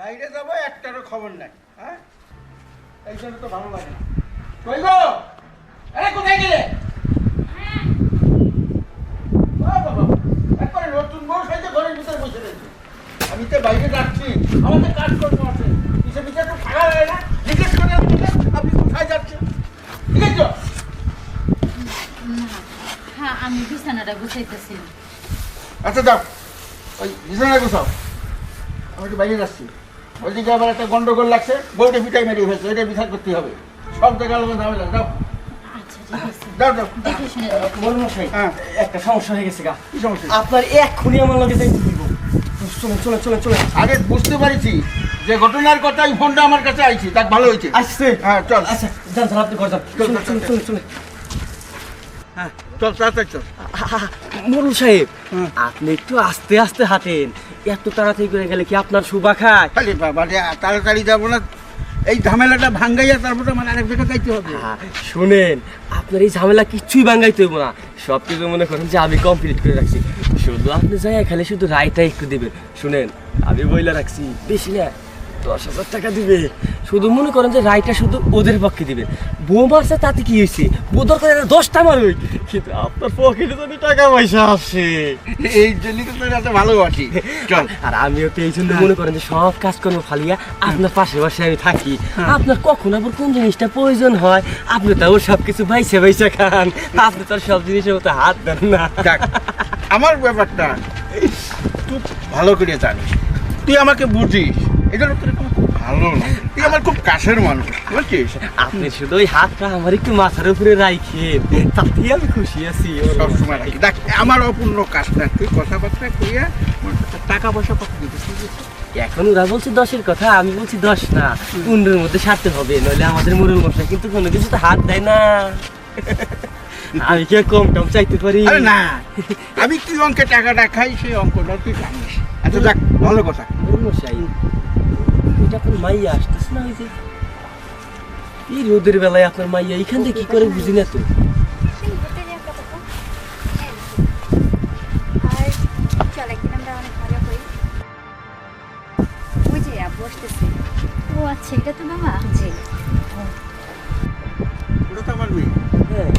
বাইরে যাব একটারও খবর নাই হ্যাঁ? এই জন্য তো ভালো লাগে না। কই গো আরে কোথায় গেলে? বাবা, বাবা, একবারে নতুন বউ সাইতে ঘরের ভিতরে বসে রয়েছে। আমি তো বাইরে যাচ্ছি। আমাদের কাজ করব আছে। তো না। জিজ্ঞেস করে আপনি কোথায় যাচ্ছেন? ঠিক আছে? হ্যাঁ আমি বিছানাটা গুছাইতেছি। আচ্ছা যাও। ওই বিছানায় গুছাও। আমি একটু বাইরে যাচ্ছি। ওইদিকে আবার একটা গন্ডগোল লাগছে বউটা পিটাই মেরিয়ে ফেলছে ওইটা বিচার করতে হবে। সব জায়গায় আলাদা ঝামেলা যাও হ্যাঁ। একটা সমস্যা হয়ে গেছে গা। আপনার এক্ষুনি আমার লগে চলে চলে চলে চলে। আগে বুঝতে পারছি যে ঘটনার কথা এই ফোনটা আমার কাছে আইছি তাক ভালো হয়েছে। আসছে। হ্যাঁ চল। আচ্ছা যান স্যার আপনি ঘর যান। চল, চলে চল, চলে চলে চলে হ্যাঁ চল তাড়াতাড়ি চল। মরুল সাহেব আপনি একটু আস্তে আস্তে হাঁটেন। এত তাড়াতাড়ি করে গেলে কি আপনার সুবা খায়? খালি বাবা রে, তাড়াতাড়ি যাব না। এই ঝামেলাটা ভাঙ্গাইয়া তারপর আমার আরেক জায়গায় যাইতে হবে। হ্যাঁ, শুনেন আপনার এই ঝামেলা কিচ্ছুই ভাঙ্গাইতে হবে না। সব কিছু মনে করেন যে আমি কমপ্লিট করে রাখছি। শুধু আপনি যাই খালি শুধু রায়টা একটু দেবেন। শুনেন আমি বইলা রাখছি বেশি না। দশ হাজার টাকা দিবে। শুধু মনে করেন যে রায়টা শুধু ওদের পক্ষে দিবেন বউ মারছে তাতে কি হয়েছে? বউ দরকার এরা দশটা মারুক কিন্তু আপনার পকেটে যদি টাকা পয়সা আসে এই জন্যই তো তোর এত ভালোবাসি চল। আর আমিও তো এই জন্য মনে করেন যে সব কাজকর্ম ফালিয়া আপনার পাশে পাশে আমি থাকি। আপনার কখন আবার কোন জিনিসটা প্রয়োজন হয়? আপনি তো সব কিছু বাইসে বাইসে খান। আপনি তো আর সব জিনিসের মতো হাত দেন না। আমার ব্যাপারটা তুই ভালো করে জানিস। তুই আমাকে বুঝিস। তোর খুব ভালো তুই আমার খুব কাছের মানুষ। বুঝছিস আপনি শুধু ওই হাতটা আমার একটু মাথার উপরে তাতেই আমি খুশি আছি। সবসময় রাখি। দেখ আমার অপূর্ণ কাজটা। তুই কথাবার্তা কইয়া টাকা পয়সা কত দিবি? এখন ওরা বলছে দশের কথা আমি বলছি দশ না। পনেরোর মধ্যে সারতে হবে নইলে আমাদের মুরুল মশলা কিন্তু কোনো কিছু তো হাত দেয় না। আমি কি কম টম চাইতে পারি? না আমি কি অঙ্কে টাকাটা খাই সেই অঙ্কটা তুই জানিস। আচ্ছা দেখ ভালো কথা। মশাই আপনার মাইয়া আসতেছে না ওই যে। এই রোদের বেলায় আপনার মাইয়া এইখান থেকে কি করে বুঝি না তো? ও আচ্ছা এটা তো বাবা জি। ওটা তো আমার মেয়ে। হ্যাঁ।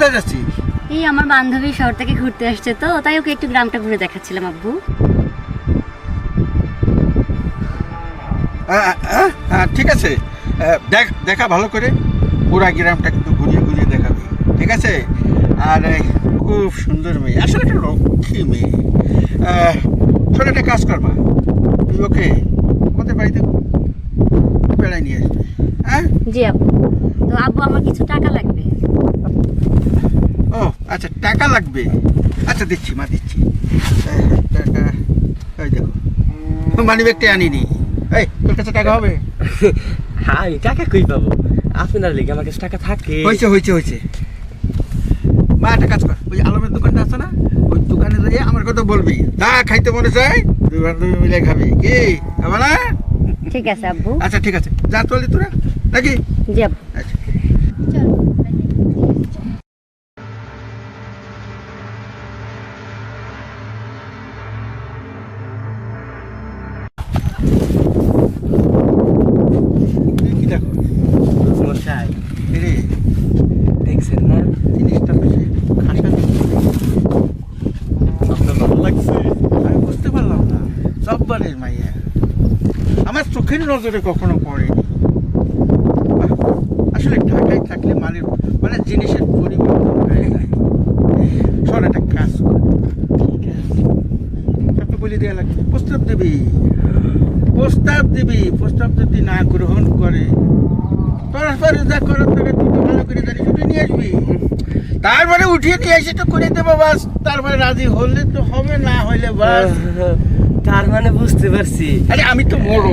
কোথায় যাচ্ছিস? এই আমার বান্ধবী শহর থেকে ঘুরতে আসছে তো তাই ওকে একটু গ্রামটা ঘুরে দেখাচ্ছিলাম আব্বু। হ্যাঁ ঠিক আছে। দেখ দেখা ভালো করে। পুরা গ্রামটা কিন্তু ঘুরিয়ে ঘুরিয়ে দেখাবি। ঠিক আছে? আর খুব সুন্দর মেয়ে। আসলে একটা লক্ষ্মী মেয়ে। শোন একটা কাজ করবা তুই ওকে আমাদের বাড়িতে বেড়ায় নিয়ে আসবি হ্যাঁ জি আব্বু। তো আব্বু আমার কিছু টাকা লাগবে? আচ্ছা টাকা লাগবে। আচ্ছা দিচ্ছি মা দিচ্ছি। টাকা ওই দেখো। মানি ব্যাগটা আনিনি। এই তোর কাছে টাকা হবে? হ্যাঁ টাকা কই পাবো? আপনার লেগে আমার কাছে টাকা থাকে। হয়েছে হয়েছে হয়েছে। মা একটা কাজ কর। ওই আলমের দোকানটা আছে না? ওই দোকানে যাই আমার কথা বলবি। যা খাইতে মনে চাই দুই বান্ধবী মিলে খাবি। কি? হবে না? ঠিক আছে আব্বু। আচ্ছা ঠিক আছে। যা চলি তোরা। নাকি? জি আব্বু। জব্বারের মাইয়া। আমার চোখের নজরে কখনো পড়েনি। আসলে ঢাকায় থাকলে মানে মানে জিনিসের পরিবর্তন হয়ে যায়। শোন একটা কাজ আপনি বলে দেওয়া লাগবে প্রস্তাব দিবি। প্রস্তাব দিবি প্রস্তাব যদি না গ্রহণ করে তারপরে যা করার তোকে তুই তো ভালো করে জানিস উঠে নিয়ে আসবি। তারপরে উঠিয়ে নিয়ে এসে তো করে দেবো বাস। তারপরে রাজি হলে তো হবে না হলে বাস। তার মানে বুঝতে পারছি। আরে আমি তো বড়।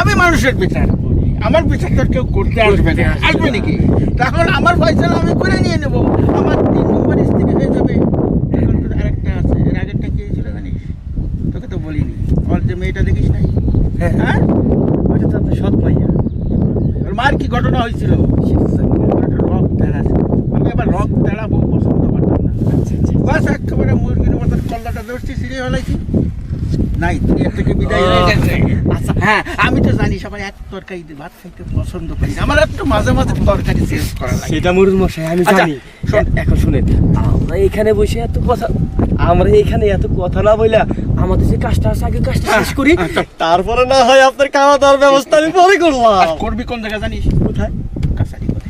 আমি মানুষের বিচার আমার বিচার তো কেউ করতে আসবে না। আসবে নাকি? তাহলে আমার ফয়সালা আমি করে নিয়ে নেব। আমার তিন নম্বর স্ত্রী হয়ে যাবে। এখন তো আরেকটা আছে। এর আগেরটা কি ছিল জানিস? তোকে তো বলিনি। ওর যে মেয়েটা দেখিস নাই? হ্যাঁ। হ্যাঁ? ওটা তো সৎ মাইয়া। ওর মার কি ঘটনা হয়েছিল? রক তেড়া আমি আবার রক তেড়া বউ পছন্দ করতাম না। আচ্ছা, আচ্ছা, আচ্ছা। বাস একেবারে মুরগির মতন কল্লাটা ধরছি সিঁড়ি হলাইছি দুনিয়া থেকে বিদায় হয়ে গেছে। আচ্ছা। হ্যাঁ আমি তো জানি সবাই এক তরকারি দিয়ে ভাত খাইতে পছন্দ করি আমার একটু মাঝে মাঝে তরকারি চেঞ্জ করা লাগে। সেটা মশাই আমি আচ্ছা, জানি। শোন। এখন শুনেন আমরা এখানে বসে এত কথা আমরা এখানে এত কথা না বইলা আমাদের যে কাজটা আছে আগে কাজটা শেষ করি। আচ্ছা। তারপরে না হয় আপনার খাওয়া দাওয়ার ব্যবস্থা আমি পরে আর করবি কোন জায়গা জানিস? কোথায়? কাছারি করে।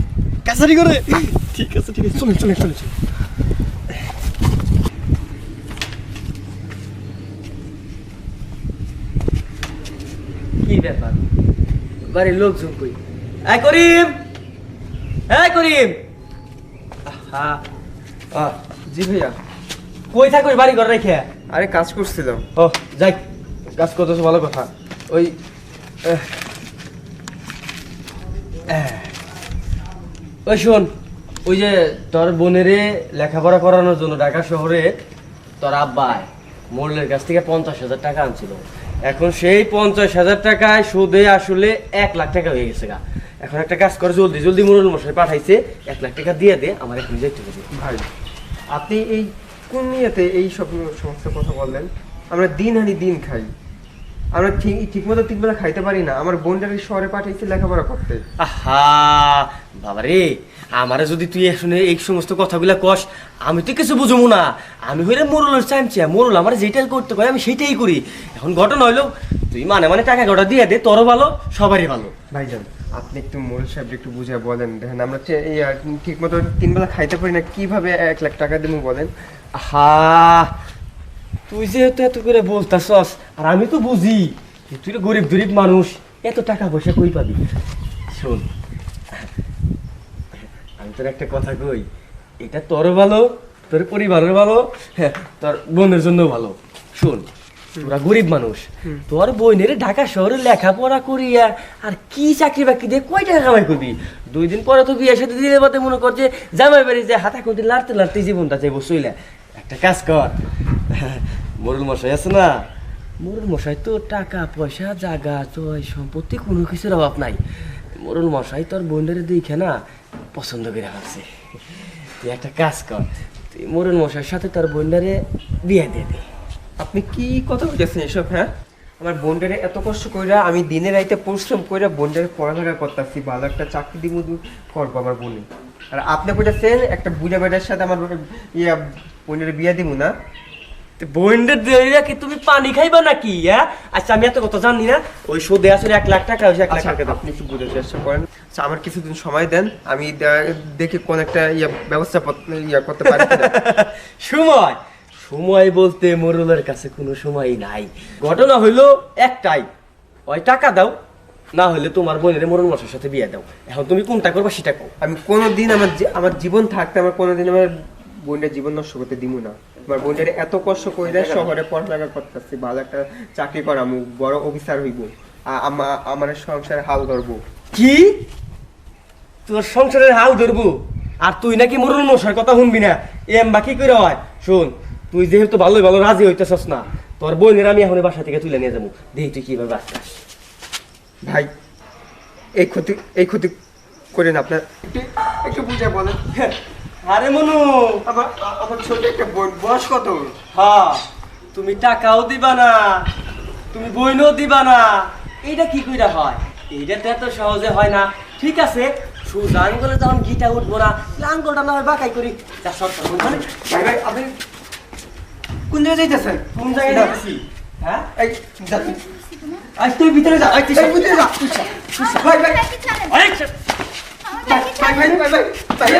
কাছারি করে? ঠিক আছে ঠিক আছে। চলেন চলেন চলেন। কি ব্যাপার? বাড়ির লোকজন কই? এই করিম! এই করিম! হ্যাঁ জি ভাইয়া। কই থাকো বাড়ি ঘর রেখে? আরে কাজ করছিলাম। ও যাই। কাজ করতেছো ভালো কথা। ওই। ওই শোন ওই যে তোর বোনেরে লেখাপড়া করানোর জন্য ঢাকা শহরে তোর আব্বাই মোড়লের কাছ থেকে পঞ্চাশ হাজার টাকা আনছিল। এখন সেই পঞ্চাশ হাজার টাকায় সুদে আসলে এক লাখ টাকা হয়ে গেছে গা। এখন একটা কাজ করে, জলদি জলদি মুরুল মশাই পাঠাইছে, এক লাখ টাকা দিয়ে দে, আমার এখন যেতে হবে। ভাই, আপনি এই কোন নিয়েতে এই সব সমস্ত কথা বললেন? আমরা দিন আনি দিন খাই। আমরা ঠিক ঠিক মতো ঠিক মতো খাইতে পারি না। আমার বোনটাকে শহরে পাঠাইছে লেখাপড়া করতে। আহা বাবা রে আমারে যদি তুই শুনে এই সমস্ত কথাগুলা কস আমি তো কিছু বুঝব না। আমি হইলে মোরলের চামচিয়া মোরল আমার যেটা করতে কয় আমি সেটাই করি। এখন ঘটনা হইল তুই মানে মানে টাকা গোটা দিয়ে দে তোরও ভালো সবারই ভালো। ভাইজান আপনি একটু মোল সাহেব একটু বুঝে বলেন। দেখেন আমরা ঠিক মতো তিন বেলা খাইতে পারি না কীভাবে এক লাখ টাকা দেবো বলেন? আহা তুই যেহেতু এত করে বলতাছস আর আমি তো বুঝি যে তুই গরিব গরিব মানুষ এত টাকা পয়সা কই পাবি? শোন আমি তোর একটা কথা কই এটা তোর ভালো তোর পরিবারের ভালো হ্যাঁ, তোর বোনের জন্য ভালো। শোন তোরা গরিব মানুষ তোর বোনের ঢাকা শহরে লেখাপড়া করিয়া আর কি চাকরি বাকরি দিয়ে কয় টাকা কামাই করবি? দুই দিন পরে তো বিয়ে সাথে দিলে বাতে মনে কর যে জামাই বাড়ি যে হাতা খুঁটি লাড়তে লাড়তে জীবনটা চাইব চইলা একটা কাজ কর মরুল মশাই আছে না? মরুল মশাই তো টাকা পয়সা জাগা জয় সম্পত্তি কোনো কিছুর অভাব নাই। মরুল মশাই তোর বোনের দেখে না পছন্দ করে ভাবছে তুই একটা কাজ কর তুই মরুল মশাইয়ের সাথে তোর বোনটারে বিয়ে দিয়ে দে। আপনি কি কথা বলতেছেন এসব হ্যাঁ? আমার বোনটারে এত কষ্ট কইরা আমি দিনে রাইতে পরিশ্রম কইরা বোনটারে পড়ালেখা করতেছি ভালো একটা চাকরি দিব করব আমার বোনে। আর আপনি কইতেছেন একটা বুড়া বেটার সাথে আমার ইয়া বোনের বিয়ে দিব না? বোনদের কি তুমি পানি খাইবা নাকি হ্যাঁ? আচ্ছা আমি এত কথা জানি না। ওই আসলে এক লাখ টাকা হয়েছে এক লাখ আচ্ছা টাকা আপনি একটু বুঝে চেষ্টা করেন। আচ্ছা আমার কিছুদিন সময় দেন আমি দেখি কোন একটা ইয়া ব্যবস্থা ইয়া করতে পারি সময়! সময় বলতে মোরলের কাছে কোনো সময় নাই। ঘটনা হইল একটাই। ওই টাকা দাও না হলে তোমার বোনের মোরল মশার সাথে বিয়ে দাও। এখন তুমি কোনটা করবা সেটা কও। আমি কোনোদিন আমার আমার জীবন থাকতে আমার কোনোদিন আমার বোনটার জীবন নষ্ট করতে দিব না। আমার বোনটার এত কষ্ট করে শহরে পড়ালেখা করতেছি ভালো একটা চাকরি করামু বড় অফিসার হইব। আমার সংসারে হাল ধরবো। কি? তোর সংসারের হাল ধরবো? আর তুই নাকি মোরল মশার কথা শুনবি না? এম বাকি করে হয়? শোন তুই যেহেতু ভালোই ভালো রাজি হইতেছস না তোর বোনের আমি এখন বাসা থেকে তুলে নিয়ে যাব। দেখি তুই কীভাবে আসছিস। ভাই এই ক্ষতি এই ক্ষতি করেন আপনার। একটু একটু বুঝে বলেন। আরে মনু। ছোট একটা বয়স কত? হ্যাঁ তুমি টাকাও দিবা না তুমি বইনও দিবা না। এইটা কি কইরা হয়? এইটা তো এত সহজে হয় না। ঠিক আছে সোজা আঙ্গুলে যখন গিটা উঠবো না আঙ্গুলটা না হয় বাঁকাই করি। যা সরকার মানে। ভাই ভাই আপনি কোন জায়গায় যাইতেছেন? কোন জায়গায়। যাচ্ছি হ্যাঁ? এই আজ তুই ভিতরে যা আজ তুই ভিতরে যা। ভাই ভাই ভাই ভাই ভাই ভাই ভাই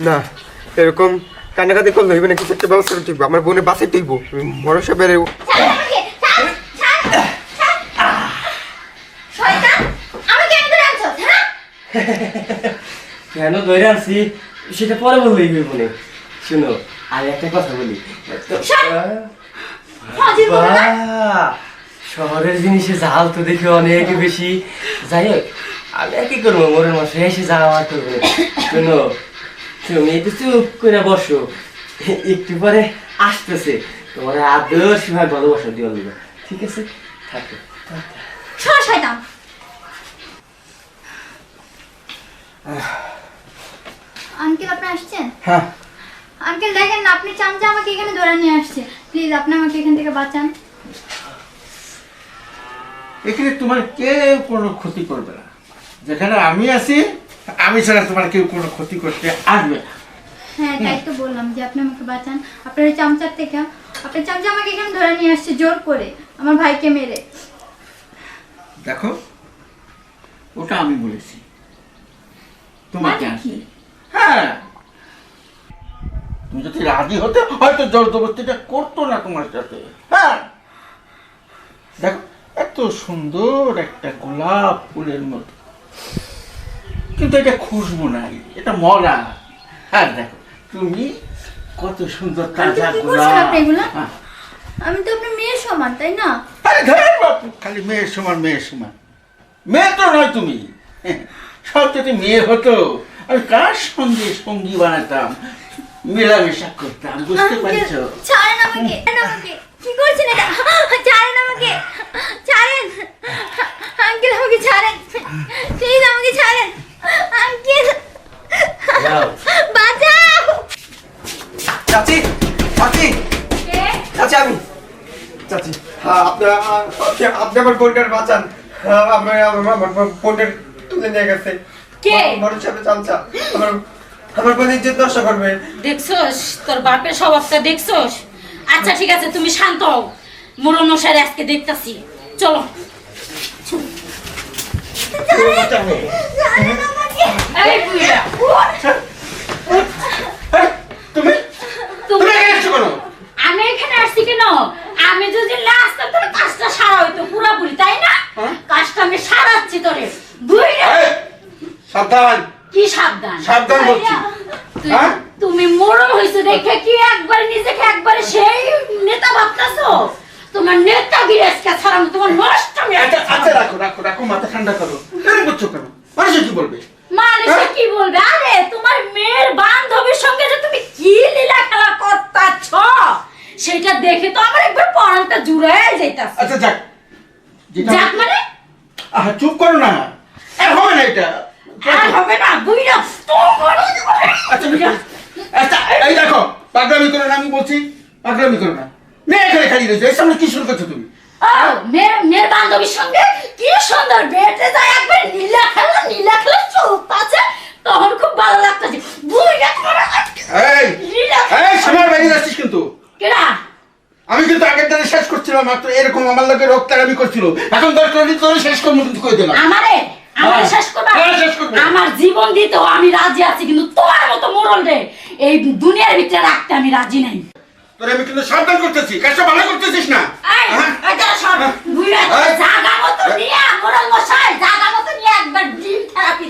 না। ওইটাই এরকম কান্নাকাটি করলে হইবে না কিছু একটা ব্যবস্থা হইবে। আমার বোনের বাসে তুইব ভরসা বেড়ে কেন ধরে আনছো? হ্যাঁ? কেন ধরে আনছি? সেটা পরে বললেই হইব না। শুনো আর একটা কথা বলি। শহরের জিনিসে জাল তো দেখে অনেক বেশি। যাই হোক আমি আর কি করব? মোরের মাসে এসে যাওয়া করব। শোনো তুমি একটু চুপ করে বসো। একটু পরে আসতেছে। তোমার আদর্শ ভাই ভালোবাসা দিয়ে দিবে ঠিক আছে? থাকো শয়তান। আঙ্কেল আপনি আসছেন? হ্যাঁ। আঙ্কেল দেখেন না আপনি চান যে আমাকে এখানে ধরে নিয়ে আসছে প্লিজ আপনি আমাকে এখান থেকে বাঁচান। এখানে তোমার কেউ কোনো ক্ষতি করবে না। যেখানে আমি আছি আমি ছাড়া তোমার কেউ কোনো ক্ষতি করতে আসবে না। হ্যাঁ তাই তো বললাম যে আপনি আমাকে বাঁচান। আপনার ওই চামচার থেকে আপনার চামচা আমাকে এখানে ধরে নিয়ে আসছে জোর করে। আমার ভাইকে মেরে। দেখো ওটা আমি বলেছি। তোমাকে মানে হ্যাঁ। তুমি যদি রাজি হতে হয়তো জবরদস্তিটা করতো না তোমার সাথে। হ্যাঁ? দেখো এত সুন্দর একটা গোলাপ ফুলের মতো। কিন্তু এটা খুশবু নাই এটা মরা। হ্যাঁ দেখো তুমি কত সুন্দর তাজা গোলাপ? হ্যাঁ। আমি তো আপনার মেয়ের সমান তাই না? আরে ধরে বাপু খালি মেয়ের সমান মেয়ের সমান। মেয়ে তো নয় তুমি। সব যদি মেয়ে হতো আমি কার সঙ্গে সঙ্গী বানাতাম? মেলামেশা করতাম বুঝতে পারছ? ছাড়েন আমাকে ছাড়েন আমাকে। কি করছেন এটা? ছাড়েন আমাকে ছাড়েন। আঙ্কেল আমাকে ছাড়েন। প্লিজ আমাকে ছাড়েন। আঙ্কেল। বাঁচাও। চাচি চাচি। চাচি আমি। চাচি হ্যাঁ আপনার আপনি আপনি আমার বোনটার বাঁচান। হ্যাঁ, আমার আমার আমার বোনটার তুলে নিয়ে গেছে। কে? বড় সাথে চামচা। আমার আমার বোন ইজ্জত নষ্ট করবে দেখছস? তোর বাপের স্বভাবটা দেখছস? আচ্ছা ঠিক আছে তুমি শান্ত হও। মুরল মশাই আজকে দেখতাছি। চলো। তুমি? তুমি তুমি কেন? আমি এখানে আসছি কেন? আমি যদি না আসতাম তোর কাজটা সারা হইতো পুরাপুরি তাই না? হ্যাঁ? কাজটা আমি সারাচ্ছি তোরে। এই, সাবধান। কি সাবধান? সাবধান বলছি। হ্যাঁ? তুমি মোড়ল হইছো দেখে কি একবার নিজেকে একবারে সেই নেতা ভাবতাছো? তোমার নেতা গিরেজকে ছাড়া তোমার নষ্ট আচ্ছা আচ্ছা রাখো রাখো রাখো মাথা ঠান্ডা করো। এরকম করছ কেন? মানুষে কি বলবে? মানুষে হ্যাঁ? কি বলবে? আরে তোমার মেয়ের বান্ধবীর সঙ্গে যে তুমি কি লীলা খেলা করতাছ? সেটা দেখে তো আমার একবার পড়ানটা জুড়ে যাইতাছে। আচ্ছা যাক। যাক মানে? আহা, চুপ করো না। আর হবে না এটা। আর হবে না বুইরা তোমার আচ্ছা আচ্ছা এই দেখো পাগলামি করো না আমি বলছি পাগলামি করো না। মেয়ে এখানে খালি রয়েছে এর সামনে কি শুরু করছ তুমি? মেয়ের মেয়ের বান্ধবীর সঙ্গে কি সুন্দর বেটে যায় একবার নীলা খেলা নীলা খেলা চলতেছে তখন খুব ভালো লাগতেছে। বুইরা তোমার এই লীলা এই সময় বেরিয়ে যাচ্ছিস কিন্তু। কেডা? আমি কিন্তু আগের দিনে শেষ করছিলাম মাত্র এরকম আমার লোকে রোগ তারামি করছিল। এখন দরকার হলে তোর শেষ করব কিন্তু কই দিলাম। আমারে? আমার শেষ আমার জীবন দিতেও আমি রাজি আছি কিন্তু তোমার মতো মোড়ল রে এই দুনিয়ার ভিতরে রাখতে আমি রাজি নাই। তোরে আমি কিন্তু সাবধান মতো নিয়ে একবার ড্রিল থেরাপি